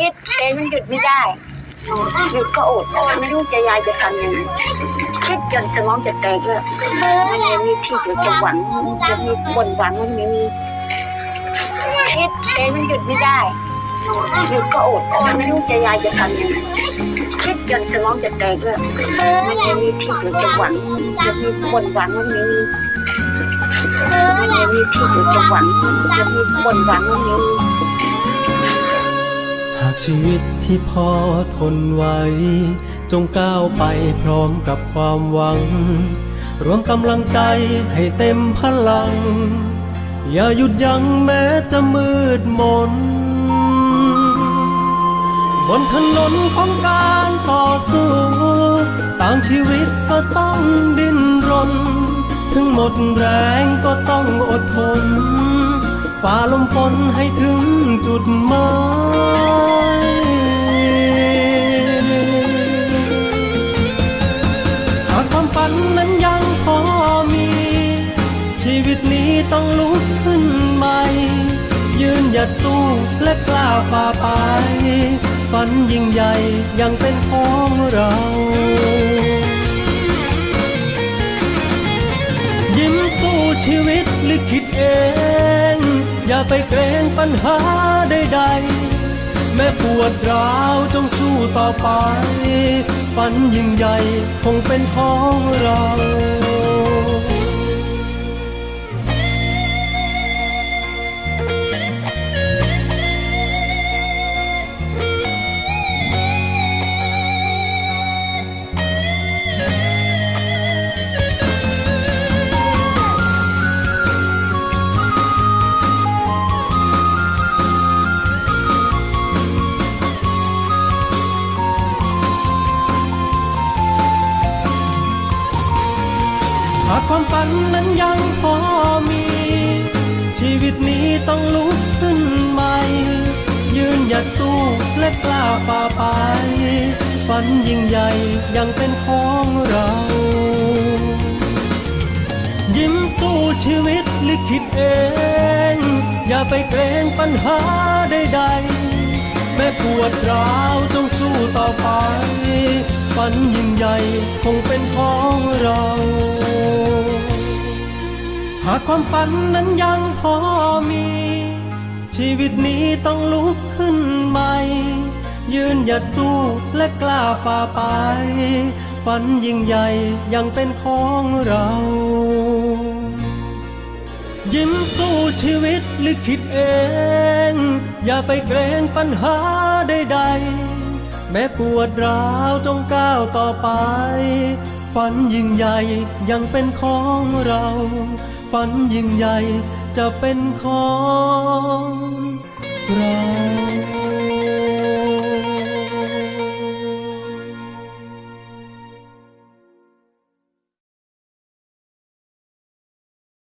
คิดแต่มันหยุดไม่ได้หยุดก็อดไม่รู้จะยายจะทำยังไงคิดจนสมองจะแตกเลยมันไม่มีที่จะจะหวังจะมีบนหวังมันไม่มีคิดแต่มันหยุดไม่ได้หยุดก็อดไม่รู้จะยายจะทำยังไงคิดจนสมองจะแตกเลยมันไม่มีที่จะจะหวังจะมีบนหวังมันไม่มีมันไม่มีที่จะจะหวังจะมีบนหวังมันไม่มี หากชีวิตที่พอทนไหวจงก้าวไปพร้อมกับความหวัง รวมกำลังใจให้เต็มพลัง อย่าหยุดยั้งแม้จะมืดมน บนถนนของการต่อสู้ต่างชีวิตก็ต้องดิ้นรน ถึงหมดแรงก็ต้องอดทนฝ่าลมฝนให้ถึง จุดหมายหากความฝันนั้นยังพอมี ชีวิตนี้ต้องลุกขึ้นใหม่ ยืนหยัดสู้และกล้าฝ่าไป ฝันยิ่งใหญ่ยังเป็นของเรายิ้มสู้ชีวิตลิขิตเอง อย่าไปเกรงปัญหาใดๆ แม้ปวดร้าวจงสู้ต่อไป ฝันยิ่งใหญ่คงเป็นของเรา หากความฝันนั้นยังพอมี ชีวิตนี้ต้องลุกขึ้นใหม่ ยืนหยัดสู้และกล้าฝ่าไป ฝันยิ่งใหญ่ยังเป็นของเรา ยิ้มสู้ชีวิตลิขิตเอง อย่าไปเกรงปัญหาใดๆแม้ปวดร้าวจงสู้ต่อไปฝันยิ่งใหญ่คงเป็นของเรา หากความฝันนั้นยังพอมี ชีวิตนี้ต้องลุกขึ้นใหม่ ยืนหยัดสู้และกล้าฝ่าไป ฝันยิ่งใหญ่ยังเป็นของเรา ยิ้มสู้ชีวิตลิขิตเอง อย่าไปเกรงปัญหาใดๆแม้ปวดร้าวจงก้าวต่อไป ฝันยิ่งใหญ่ยังเป็นของเรา ฝันยิ่งใหญ่จะเป็นของเรา